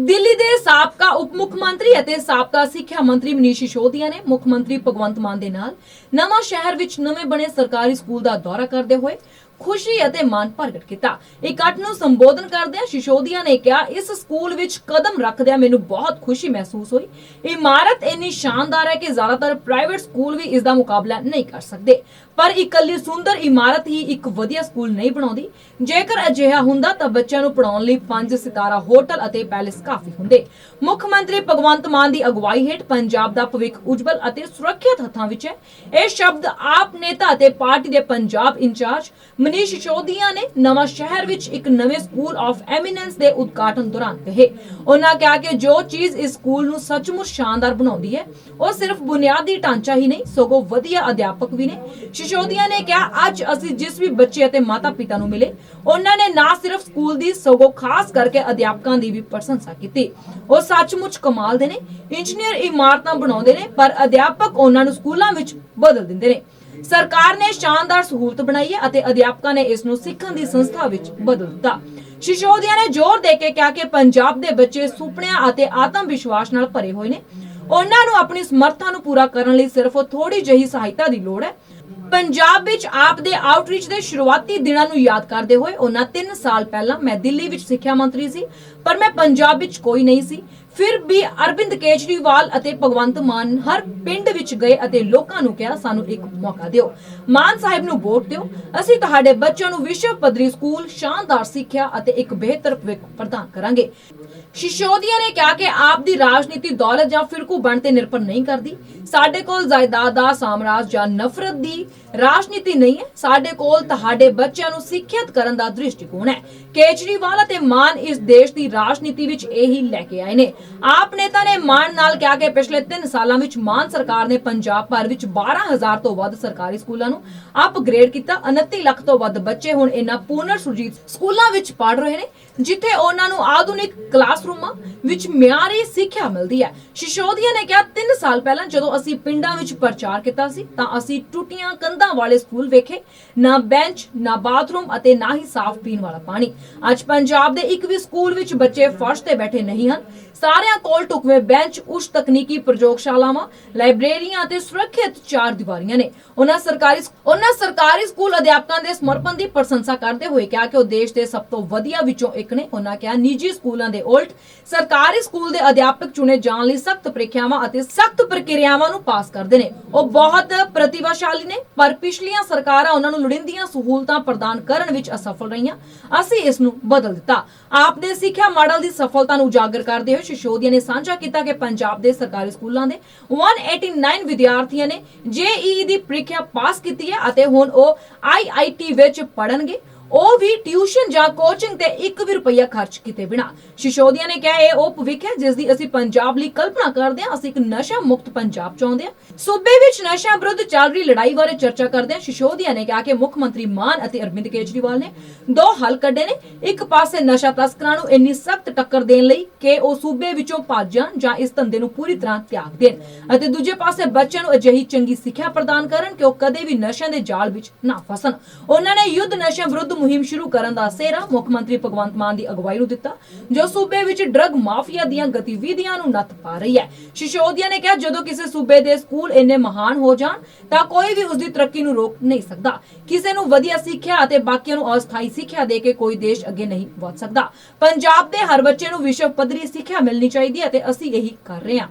ਦਿੱਲੀ ਦੇ ਸਾਬਕਾ ਉਪ ਮੁੱਖ ਮੰਤਰੀ ਅਤੇ ਸਾਬਕਾ ਸਿੱਖਿਆ ਮੰਤਰੀ ਮਨੀਸ਼ ਸਿਸੋਦੀਆ ਨੇ ਮੁੱਖ ਮੰਤਰੀ ਭਗਵੰਤ ਮਾਨ ਦੇ ਨਾਲ ਨਵਾਂ ਸ਼ਹਿਰ ਵਿੱਚ ਨਵੇਂ ਬਣੇ ਸਰਕਾਰੀ ਸਕੂਲ ਦਾ ਦੌਰਾ ਕਰਦੇ ਹੋਏ ਖੁਸ਼ੀ ਅਤੇ ਮਾਣ ਪ੍ਰਗਟ ਕੀਤਾ। ਇਕੱਠ ਨੂੰ ਸੰਬੋਧਨ ਕਰਦਿਆਂ ਸਿਸੋਦੀਆ ਨੇ ਕਿਹਾ, ਇਸ ਸਕੂਲ ਵਿੱਚ ਕਦਮ ਰੱਖਦਿਆਂ ਮੈਨੂੰ ਬਹੁਤ ਖੁਸ਼ੀ ਮਹਿਸੂਸ ਹੋਈ। ਇਮਾਰਤ ਇੰਨੀ ਸ਼ਾਨਦਾਰ ਹੈ ਕਿ ਜ਼ਿਆਦਾਤਰ ਪ੍ਰਾਈਵੇਟ ਸਕੂਲ ਵੀ ਇਸ ਦਾ ਮੁਕਾਬਲਾ ਨਹੀਂ ਕਰ ਸਕਦੇ। ਪਰ ਇਕੱਲੀ ਸੁੰਦਰ ਇਮਾਰਤ ਹੀ ਇੱਕ ਵਧੀਆ ਸਕੂਲ ਨਹੀਂ ਬਣਾਉਂਦੀ। ਜੇਕਰ ਅਜਿਹਾ ਹੁੰਦਾ ਤਾਂ ਬੱਚਿਆਂ ਨੂੰ ਪੜਾਉਣ ਲਈ ਪੰਜ ਸਿਤਾਰਾ ਹੋਟਲ ਅਤੇ ਪੈਲੇਸ ਕਾਫੀ ਹੁੰਦੇ। ਮੁੱਖ ਮੰਤਰੀ ਭਗਵੰਤ ਮਾਨ ਦੀ ਅਗਵਾਈ ਹੇਠ ਪੰਜਾਬ ਦਾ ਭਵਿੱਖ ਉਜਵਲ ਅਤੇ ਸੁਰੱਖਿਅਤ ਹੱਥਾਂ ਵਿੱਚ ਹੈ। ਇਹ ਸ਼ਬਦ ਆਪ ਨੇਤਾ ਅਤੇ ਪਾਰਟੀ ਦੇ ਪੰਜਾਬ ਇੰਚਾਰਜ ਮਨੀਸ਼ ਸਿਸੋਦੀਆ ਨੇ ਨਵਾਂ ਸ਼ਹਿਰ ਵਿੱਚ ਇੱਕ ਨਵੇਂ ਸਕੂਲ ਆਫ ਐਮੀਨੈਂਸ ਦੇ ਉਦਘਾਟਨ ਦੌਰਾਨ ਕਹੇ। ਉਹਨਾਂ ਕਿਹਾ ਕਿ ਜੋ ਚੀਜ਼ ਇਸ ਸਕੂਲ ਨੂੰ ਸੱਚਮੁੱਚ ਸ਼ਾਨਦਾਰ ਬਣਾਉਂਦੀ ਹੈ, ਉਹ ਸਿਰਫ ਬੁਨਿਆਦੀ ਢਾਂਚਾ ਹੀ ਨਹੀਂ, ਸਗੋਂ ਵਧੀਆ ਅਧਿਆਪਕ ਵੀ ਨੇ। ਸਿਸੋਦੀਆ ਨੇ ਕਿਹਾ, ਅੱਜ ਅਸੀਂ ਜਿਸ ਵੀ ਬੱਚੇ ਅਤੇ ਮਾਤਾ ਪਿਤਾ ਨੂੰ ਮਿਲੇ, ਉਹਨਾਂ ਨੇ ਨਾ ਸਿਰਫ ਸਕੂਲ ਦੀ, ਸਗੋਂ ਖਾਸ ਕਰਕੇ ਅਧਿਆਪਕਾਂ ਦੀ ਵੀ ਪ੍ਰਸ਼ੰਸਾ ਕੀਤੀ। ਉਹ ਸੱਚਮੁੱਚ ਕਮਾਲ ਦੇ ਨੇ, ਇੰਜੀਨੀਅਰ ਇਮਾਰਤਾਂ ਬਣਾਉਂਦੇ ਨੇ, ਪਰ ਅਧਿਆਪਕ ਉਹਨਾਂ ਨੂੰ ਸਕੂਲਾਂ ਵਿੱਚ ਬਦਲ ਦਿੰਦੇ ਨੇ। ਸਰਕਾਰ ਨੇ ਸ਼ਾਨਦਾਰ ਸਹੂਲਤ ਬਣਾਈ ਹੈ ਅਤੇ ਅਧਿਆਪਕਾਂ ਨੇ ਇਸ ਨੂੰ ਸਿੱਖਣ ਦੀ ਸੰਸਥਾ ਵਿੱਚ ਬਦਲ ਦਿੱਤਾ। ਸ਼ਿਸ਼ੋਦੀਆ ਨੇ ਜ਼ੋਰ ਦੇ ਕੇ ਕਿਹਾ ਕਿ ਪੰਜਾਬ ਦੇ ਬੱਚੇ ਸੁਪਨਿਆਂ ਅਤੇ ਆਤਮ ਵਿਸ਼ਵਾਸ ਨਾਲ ਭਰੇ ਹੋਏ ਨੇ। ਉਹਨਾਂ ਨੂੰ ਆਪਣੀ ਸਮਰੱਥਾ ਨੂੰ ਪੂਰਾ ਕਰਨ ਲਈ ਸਿਰਫ ਥੋੜੀ ਜਿਹੀ ਸਹਾਇਤਾ ਦੀ ਲੋੜ ਹੈ। ਪੰਜਾਬ ਵਿੱਚ ਆਪ ਦੇ ਆਊਟਰੀਚ ਦੇ ਸ਼ੁਰੂਆਤੀ ਦਿਨਾਂ ਨੂੰ ਯਾਦ ਕਰਦੇ ਹੋਏ ਉਹਨਾਂ 3 ਸਾਲ ਪਹਿਲਾਂ ਮੈਂ ਦਿੱਲੀ ਵਿੱਚ ਸਿੱਖਿਆ ਮੰਤਰੀ ਸੀ, ਪਰ ਮੈਂ ਪੰਜਾਬ ਵਿੱਚ ਕੋਈ ਨਹੀਂ ਸੀ। ਫਿਰ ਵੀ ਅਰਵਿੰਦ ਕੇਜਰੀਵਾਲ ਅਤੇ ਭਗਵੰਤ ਮਾਨ ਹਰ ਪਿੰਡ ਵਿੱਚ ਗਏ ਅਤੇ ਲੋਕਾਂ ਨੂੰ ਕਿਹਾ, ਸਾਨੂੰ ਇੱਕ ਮੌਕਾ ਦਿਓ। ਮਾਨ ਸਾਹਿਬ ਨੂੰ ਵੋਟ ਦਿਓ। ਅਸੀਂ ਤੁਹਾਡੇ ਬੱਚਿਆਂ ਨੂੰ ਵਿਸ਼ਵ ਪੱਧਰੀ ਸਕੂਲ ਸ਼ਾਨਦਾਰ ਸਿੱਖਿਆ ਅਤੇ ਇੱਕ ਬਿਹਤਰ ਭਵਿੱਖ ਪ੍ਰਦਾਨ ਕਰਾਂਗੇ। ਸ਼ਿਸ਼ੋਦੀਆ ਨੇ ਕਿਹਾ ਕਿ ਆਪ ਦੀ ਰਾਜਨੀਤੀ ਦੌਲਤ ਜਾਂ ਫਿਰਕੂ ਬਣ ਤੇ ਨਿਰਭਰ ਨਹੀਂ ਕਰਦੀ। ਸਾਡੇ ਕੋਲ ਜਾਇਦਾਦ ਦਾ ਸਾਮਰਾਜ ਜਾਂ ਨਫ਼ਰਤ ਦੀ ਰਾਜਨੀਤੀ ਨਹੀਂ ਹੈ, ਸਾਡੇ ਕੋਲ ਤੁਹਾਡੇ ਬੱਚਿਆਂ ਨੂੰ ਸਿੱਖਿਅਤ ਕਰਨ ਦਾ ਦ੍ਰਿਸ਼ਟੀਕੋਣ ਹੈ। ਕੇਜਰੀਵਾਲ ਅਤੇ ਮਾਨ ਇਸ ਦੇਸ਼ ਦੀ ਰਾਜਨੀਤੀ ਵਿੱਚ ਇਹੀ ਲੈ ਕੇ ਆਏ ਨੇ। ਆਪ ਨੇਤਾ ਨੇ ਮਾਨ ਨਾਲ ਕਿਹਾ ਕਿ ਪਿਛਲੇ 3 ਸਾਲਾਂ ਵਿੱਚ ਮਾਨ ਸਰਕਾਰ ਨੇ ਪੰਜਾਬ ਭਰ ਵਿੱਚ 12000 ਤੋਂ ਵੱਧ ਸਰਕਾਰੀ ਸਕੂਲਾਂ ਨੂੰ ਅਪਗ੍ਰੇਡ ਕੀਤਾ। 29 ਲੱਖ ਤੋਂ ਵੱਧ ਬੱਚੇ ਹੁਣ ਇਹਨਾਂ ਪੂਨਰ ਸੁਰਜੀਤ ਸਕੂਲਾਂ ਵਿੱਚ ਪੜ ਰਹੇ ਨੇ, ਜਿੱਥੇ ਉਹਨਾਂ ਨੂੰ ਆਧੁਨਿਕ ਕਲਾਸਰੂਮਾਂ ਵਿੱਚ ਮਿਆਰੀ ਸਿੱਖਿਆ ਮਿਲਦੀ ਹੈ। ਸ਼ਿਸ਼ੋਦੀਆ ਨੇ ਕਿਹਾ 3 ਸਾਲ ਪਹਿਲਾਂ ਜਦੋਂ ਅਸੀਂ ਪਿੰਡਾਂ ਵਿੱਚ ਪ੍ਰਚਾਰ ਕੀਤਾ ਸੀ, ਤਾਂ ਅਸੀਂ ਟੁੱਟੀਆਂ ਕੰਧਾਂ ਵਾਲੇ ਸਕੂਲ ਵੇਖੇ, ਨਾ ਬੈਂਚ, ਨਾ ਬਾਥਰੂਮ ਅਤੇ ਨਾ ਹੀ ਸਾਫ਼ ਪੀਣ ਵਾਲਾ ਪਾਣੀ। ਅੱਜ ਪੰਜਾਬ ਦੇ ਇੱਕ ਵੀ ਸਕੂਲ ਵਿੱਚ ਬੱਚੇ ਫਰਸ਼ ਤੇ ਬੈਠੇ ਨਹੀਂ ਹਨ। ਸਾਰਿਆਂ ਕੋਲ ਟੁਕਵੇਂ ਬੈਂਚ, ਉੱਚ ਤਕਨੀਕੀ ਪ੍ਰਯੋਗਸ਼ਾਲਾਵਾਂ, ਲਾਇਬ੍ਰੇਰੀਆਂ ਅਤੇ ਸੁਰੱਖਿਅਤ ਚਾਰ ਦੀਵਾਰੀਆਂ ਨੇ। ਉਹਨਾਂ ਸਰਕਾਰੀ ਉਹਨਾਂ ਸਰਕਾਰੀ ਸਕੂਲ ਅਧਿਆਪਕਾਂ ਦੇ ਸਮਰਪਣ ਦੀ ਪ੍ਰਸ਼ੰਸਾ ਕਰਦੇ ਹੋਏ ਕਿਹਾ ਕਿ ਉਹ ਦੇਸ਼ ਦੇ ਸਭ ਤੋਂ ਵਧੀਆ ਵਿੱਚੋਂ ਇੱਕ ਨੇ। ਉਹਨਾਂ ਕਿਹਾ, ਨਿੱਜੀ ਸਕੂਲਾਂ ਦੇ ਉਲਟ, ਸਰਕਾਰੀ ਸਕੂਲ ਦੇ ਅਧਿਆਪਕ ਚੁਣੇ ਜਾਣ ਲਈ ਸਖਤ ਪ੍ਰੀਖਿਆਵਾਂ ਅਤੇ ਸਖਤ ਪ੍ਰਕਿਰਿਆਵਾਂ ਨੂੰ ਪਾਸ ਕਰਦੇ ਨੇ। ਉਹ ਬਹੁਤ ਪ੍ਰਤਿਭਾਸ਼ਾਲੀ ਨੇ, ਪਰ ਪਿਛਲੀਆਂ ਸਰਕਾਰਾਂ ਉਹਨਾਂ ਨੂੰ ਲੋੜੀਂਦੀਆਂ ਸਹੂਲਤਾਂ ਪ੍ਰਦਾਨ ਕਰਨ ਵਿੱਚ ਅਸਫਲ ਰਹੀਆਂ। ਅਸੀਂ ਇਸ ਨੂੰ ਬਦਲ ਦਿੱਤਾ। ਆਪ ਦੇ ਸਿੱਖਿਆ ਮਾਡਲ ਦੀ ਸਫਲਤਾ ਨੂੰ ਉਜਾਗਰ ਕਰਦੇ ਹੋਏ ਸ਼ਿਸ਼ੋਦੀਆ ਨੇ ਸਾਂਝਾ ਕੀਤਾ ਕਿ ਪੰਜਾਬ ਦੇ ਸਰਕਾਰੀ ਸਕੂਲਾਂ ਦੇ 189 ਵਿਦਿਆਰਥੀਆਂ ਨੇ ਜੇਈ ਦੀ ਪ੍ਰੀਖਿਆ ਪਾਸ ਕੀਤੀ ਹੈ ਅਤੇ ਹੁਣ ਉਹ ਆਈਆਈਟੀ ਵਿੱਚ ਪੜਨਗੇ ਉਹ ਵੀ ਟਿਊਸ਼ਨ ਜਾਂ ਕੋਚਿੰਗ ਤੇ 1 ਵੀ ਰੁਪਇਆ ਖਰਚ ਕੀਤੇ ਬਿਨਾ। ਸ਼ਿਸ਼ੋਦੀਆ ਨੇ ਕਿਹਾ, ਇਹ ਉਹ ਭਵਿੱਖ ਹੈ ਜਿਸ ਦੀ ਅਸੀਂ ਪੰਜਾਬ ਲਈ ਕਲਪਨਾ ਕਰਦੇ ਹਾਂ, ਅਸੀਂ ਇੱਕ ਨਸ਼ਾ ਮੁਕਤ ਪੰਜਾਬ ਚਾਹੁੰਦੇ ਹਾਂ। ਸੂਬੇ ਵਿੱਚ ਨਸ਼ਾ ਵਿਰੁੱਧ ਚੱਲ ਰਹੀ ਲੜਾਈ ਬਾਰੇ ਚਰਚਾ ਕਰਦੇ ਹਾਂ। ਸ਼ਿਸ਼ੋਦੀਆ ਨੇ ਕਿਹਾ ਕਿ ਮੁੱਖ ਮੰਤਰੀ ਮਾਨ ਅਤੇ ਅਰਵਿੰਦ ਕੇਜਰੀਵਾਲ ਨੇ ਦੋ ਹੱਲ ਕੱਢੇ ਨੇ। ਇੱਕ ਪਾਸੇ ਨਸ਼ਾ ਤਸਕਰਾਂ ਨੂੰ ਇੰਨੀ ਸਖਤ ਟੱਕਰ ਦੇਣ ਲਈ ਕਿ ਉਹ ਸੂਬੇ ਵਿੱਚੋਂ ਭੱਜ ਜਾਣ ਜਾਂ ਇਸ ਧੰਦੇ ਨੂੰ ਪੂਰੀ ਤਰ੍ਹਾਂ ਤਿਆਗ ਦੇਣ। ਅਤੇ ਦੂਜੇ ਪਾਸੇ ਬੱਚਿਆਂ ਨੂੰ ਅਜਿਹੀ ਚੰਗੀ ਸਿੱਖਿਆ ਪ੍ਰਦਾਨ ਕਰਨ ਕਿ ਉਹ ਕਦੇ ਵੀ ਨਸ਼ਿਆਂ ਦੇ ਜਾਲ ਵਿੱਚ ਨਾ ਫਸਣ। ਉਹਨਾਂ ਨੇ ਯੁੱਧ ਨਸ਼ਿਆਂ ਵਿਰੁੱਧ ਮੁਹਿੰਮ ਸ਼ੁਰੂ ਕਰਨ ਦਾ ਸਿਹਰਾ ਮੁੱਖ ਮੰਤਰੀ ਭਗਵੰਤ ਮਾਨ ਦੀ ਅਗਵਾਈ ਨੂੰ ਦਿੱਤਾ, ਜੋ ਸੂਬੇ ਵਿੱਚ ਡਰੱਗ ਮਾਫੀਆ ਦੀਆਂ ਗਤੀਵਿਧੀਆਂ ਨੂੰ ਨੱਥ ਪਾ ਰਹੀ ਹੈ। ਸ਼ਿਸ਼ੋਦੀਆ ਨੇ ਕਿਹਾ, ਜਦੋਂ ਕਿਸੇ ਸੂਬੇ ਦੇ ਸਕੂਲ ਇੰਨੇ ਮਹਾਨ ਹੋ ਜਾਣ, ਤਾਂ ਕੋਈ ਵੀ ਉਸ ਦੀ ਤਰੱਕੀ ਨੂੰ ਰੋਕ ਨਹੀਂ ਸਕਦਾ। ਕਿਸੇ ਨੂੰ ਵਧੀਆ ਸਿੱਖਿਆ ਅਤੇ ਬਾਕੀਆਂ ਨੂੰ ਅਸਥਾਈ ਸਿੱਖਿਆ ਦੇ ਕੇ ਕੋਈ ਦੇਸ਼ ਅੱਗੇ ਨਹੀਂ ਵੱਧ ਸਕਦਾ। ਪੰਜਾਬ ਦੇ ਹਰ ਬੱਚੇ ਨੂੰ ਵਿਸ਼ਵ ਪੱਧਰੀ ਸਿੱਖਿਆ ਮਿਲਣੀ ਚਾਹੀਦੀ ਹੈ ਤੇ ਅਸੀਂ ਇਹੀ ਕਰ ਰਹੇ ਹਾਂ।